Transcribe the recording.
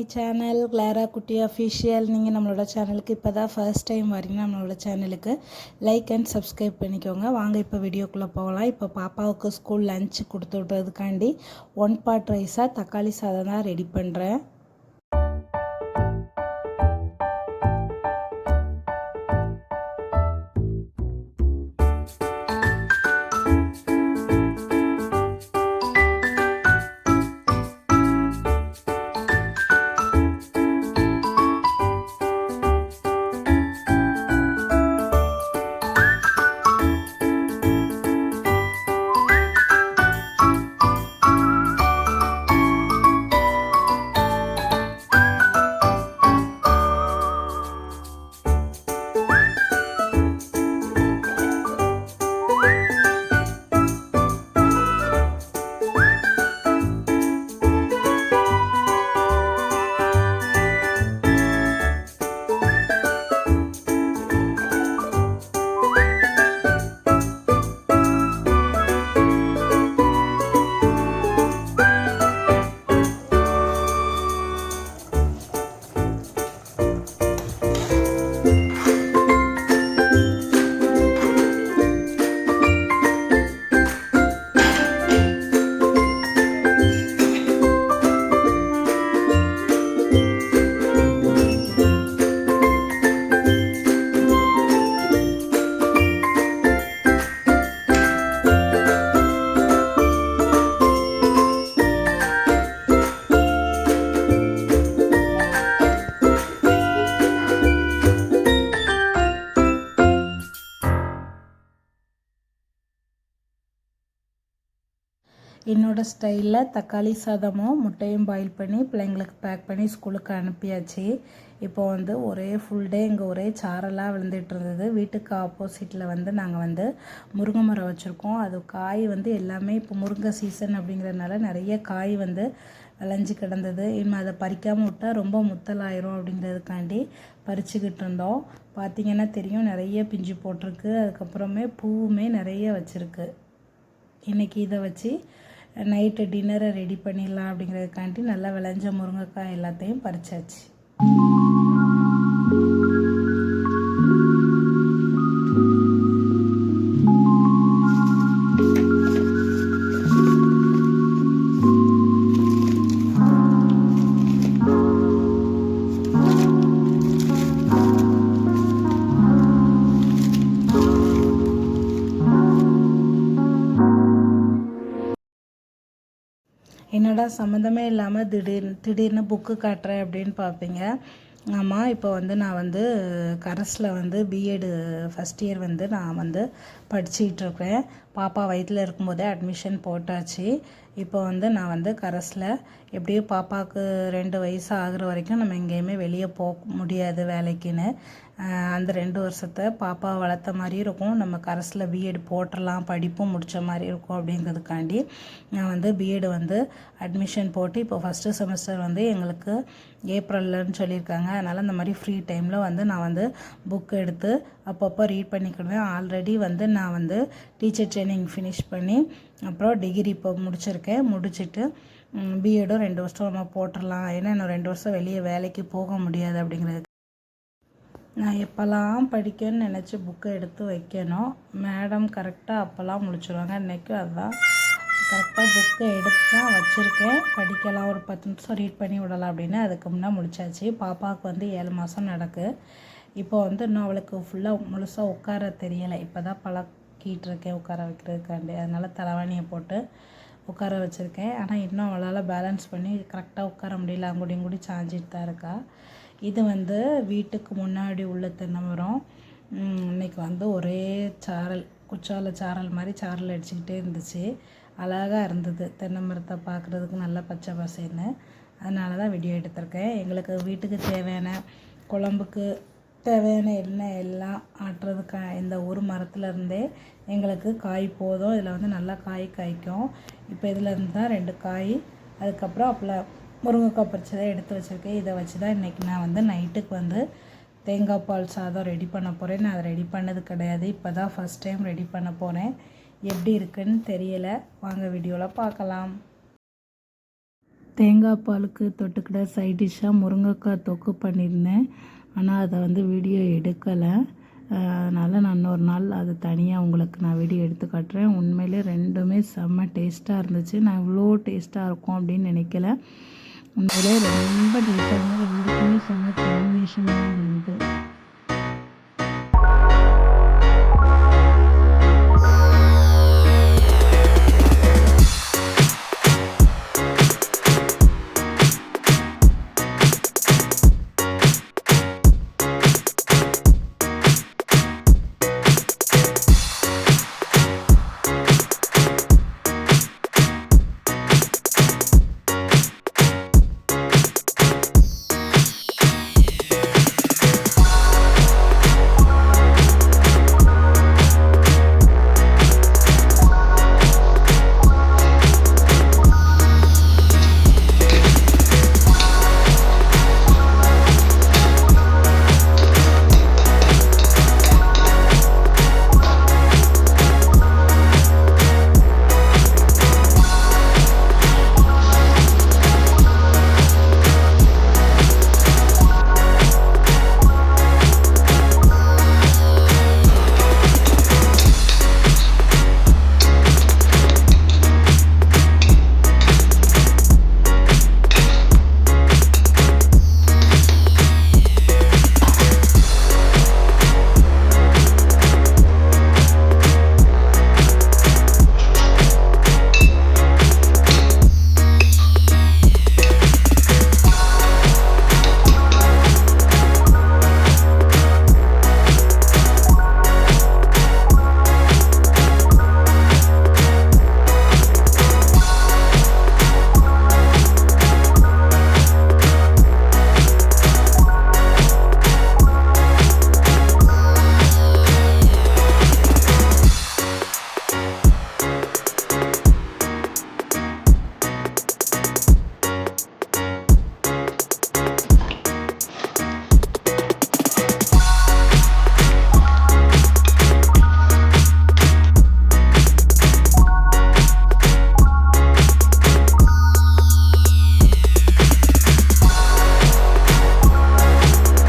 My channel Clara Kutty official நீங்கள் நம்மளோட சேனலுக்கு இப்போ தான் ஃபர்ஸ்ட் டைம் வரீங்கன்னா நம்மளோட சேனலுக்கு லைக் அண்ட் சப்ஸ்கிரைப் பண்ணிக்கோங்க. வாங்க இப்போ வீடியோக்குள்ளே போகலாம். இப்போ பாப்பாவுக்கு ஸ்கூல் லஞ்ச் கொடுத்து விட்றதுக்காண்டி ஒன் பார்ட் ரைஸாக தக்காளி சாதம் தான் ரெடி பண்ணுறேன் என்னோடய ஸ்டைலில் தக்காளி சாதமும் முட்டையும் பாயில் பண்ணி பிள்ளைங்களுக்கு பேக் பண்ணி ஸ்கூலுக்கு அனுப்பியாச்சு. இப்போ வந்து ஒரே ஃபுல் டே இங்கே ஒரே சாரலாக விழுந்துட்டு இருந்தது. வீட்டுக்கு ஆப்போசிட்டில் வந்து நாங்கள் வந்து முருங்கை மரம் வச்சுருக்கோம். அது காய் வந்து எல்லாமே இப்போ முருங்கை சீசன் அப்படிங்கிறதுனால நிறைய காய் வந்து விளைஞ்சி கிடந்தது. இனிமேல் அதை பறிக்காமல் விட்டால் ரொம்ப முத்தலாயிரும் அப்படிங்கிறதுக்காண்டி பறிச்சுக்கிட்டு இருந்தோம். பார்த்திங்கன்னா தெரியும் நிறைய பிஞ்சு போட்டிருக்கு. அதுக்கப்புறமே பூவுமே நிறைய வச்சுருக்கு. இன்றைக்கி இதை வச்சு நைட்டு டின்னரை ரெடி பண்ணிடலாம் அப்படிங்கிறதுக்காண்டி நல்லா விளைஞ்ச முருங்கைக்காய் எல்லாத்தையும் பறிச்சாச்சு. என்னடா சம்மந்தமே இல்லாமல் திடீர்னு திடீர்னு புக்கு காட்டுறேன் அப்படின்னு பார்ப்பீங்க ஆமாம் இப்போ வந்து நான் வந்து கரஸில் வந்து பிஎடு ஃபஸ்ட் இயர் வந்து நான் வந்து படிச்சுக்கிட்டு இருக்கேன். பாப்பா வயிற்றில் இருக்கும்போதே அட்மிஷன் போட்டாச்சு. இப்போ வந்து நான் வந்து கரஸில் எப்படியும் பாப்பாவுக்கு ரெண்டு வயசு ஆகுற வரைக்கும் நம்ம எங்கேயுமே வெளியே போக முடியாது வேலைக்குன்னு. அந்த ரெண்டு வருஷத்தை பாப்பாவை வளர்த்த மாதிரி இருக்கும். நம்ம கரஸில் பிஎட் போட்டுடலாம் படிப்பும் முடித்த மாதிரி இருக்கும் அப்படிங்கிறதுக்காண்டி நான் வந்து பிஎட் வந்து அட்மிஷன் போட்டு இப்போ ஃபஸ்ட்டு செமஸ்டர் வந்து எங்களுக்கு ஏப்ரல்லன்னு சொல்லியிருக்காங்க. அதனால் இந்த மாதிரி ஃப்ரீ டைமில் வந்து நான் வந்து புக் எடுத்து அப்பப்போ ரீட் பண்ணிக்கிடுவேன். ஆல்ரெடி வந்து நான் வந்து டீச்சர் ட்ரைனிங் ஃபினிஷ் பண்ணி அப்புறம் டிகிரி இப்போ முடிச்சிருக்கேன். முடிச்சுட்டு பிஎடும் ரெண்டு வருஷம் நம்ம போட்டுடலாம் ஏன்னா இன்னும் ரெண்டு வருஷம் வெளியே வேலைக்கு போக முடியாது அப்படிங்கிறது நான் எப்போல்லாம் படிக்கணும்னு நினச்சி புக்கை எடுத்து வைக்கணும் மேடம் கரெக்டாக அப்போல்லாம் முடிச்சிடுவாங்க இன்றைக்கும் அதுதான். கரெக்டாக புக்கை எடுத்து தான் வச்சுருக்கேன். படிக்கலாம் ஒரு பத்து நிமிஷம் ரீட் பண்ணி விடலாம் அப்படின்னு. அதுக்கு முன்னே முடிச்சாச்சு. பாப்பாவுக்கு வந்து ஏழு மாதம் நடக்கு. இப்போ வந்து இன்னும் அவளுக்கு ஃபுல்லாக முழுசாக உட்கார தெரியலை. இப்போ தான் பழக்கிட்டு இருக்கேன் உட்கார வைக்கிறதுக்காண்டி. அதனால் தலைவாணியை போட்டு உட்கார வச்சுருக்கேன். ஆனால் இன்னும் அவளால் பேலன்ஸ் பண்ணி கரெக்டாக உட்கார முடியல. அங்குடியும் கூடி சாஞ்சிட்டு தான் இருக்கா. இது வந்து வீட்டுக்கு முன்னாடி உள்ள தென்னை மரம் இன்றைக்கி வந்து ஒரே சாரல் குச்சால சாரல் மாதிரி சாரல் அடிச்சுக்கிட்டே இருந்துச்சு. அழகாக இருந்தது தென்னை மரத்தை பார்க்குறதுக்கு நல்லா பச்சை பசேன்னு அதனால தான் வீடியோ எடுத்திருக்கேன். எங்களுக்கு வீட்டுக்கு தேவையான குழம்புக்கு தேவையான எண்ணெய் எல்லாம் ஆட்டுறதுக்கு இந்த ஒரு மரத்துலேருந்தே எங்களுக்கு காய் போதும். இதில் வந்து நல்லா காய் காய்க்கும். இப்போ இதில் தான் ரெண்டு காய். அதுக்கப்புறம் அப்போ முருங்கைக்காய் பறிச்சதை எடுத்து வச்சுருக்கேன். இதை வச்சு தான் இன்றைக்கி நான் வந்து நைட்டுக்கு வந்து தேங்காய் பால் சாதம் ரெடி பண்ண போகிறேன் நான் அதை ரெடி பண்ணது கிடையாது. இப்போ தான் ஃபஸ்ட் டைம் ரெடி பண்ண போகிறேன் எப்படி இருக்குன்னு தெரியலை. வாங்க வீடியோவில் பார்க்கலாம். தேங்காய் பாலுக்கு தொட்டுக்கிட சைட் டிஷ்ஷாக முருங்கைக்காய் தொக்கு பண்ணியிருந்தேன். ஆனால் அதை வந்து வீடியோ எடுக்கலை. அதனால் நான் இன்னொரு நாள் அது தனியாக உங்களுக்கு நான் வீடியோ எடுத்து காட்டுறேன். உண்மையிலே ரெண்டுமே செம்ம டேஸ்ட்டாக இருந்துச்சு. நான் இவ்வளோ டேஸ்ட்டாக இருக்கும் அப்படின்னு நினைக்கல. உண்மையிலே ரொம்ப டேஸ்ட்டாக இருந்தது ரெண்டுக்குமே செம்ம காம்பினேஷனாக இருந்தது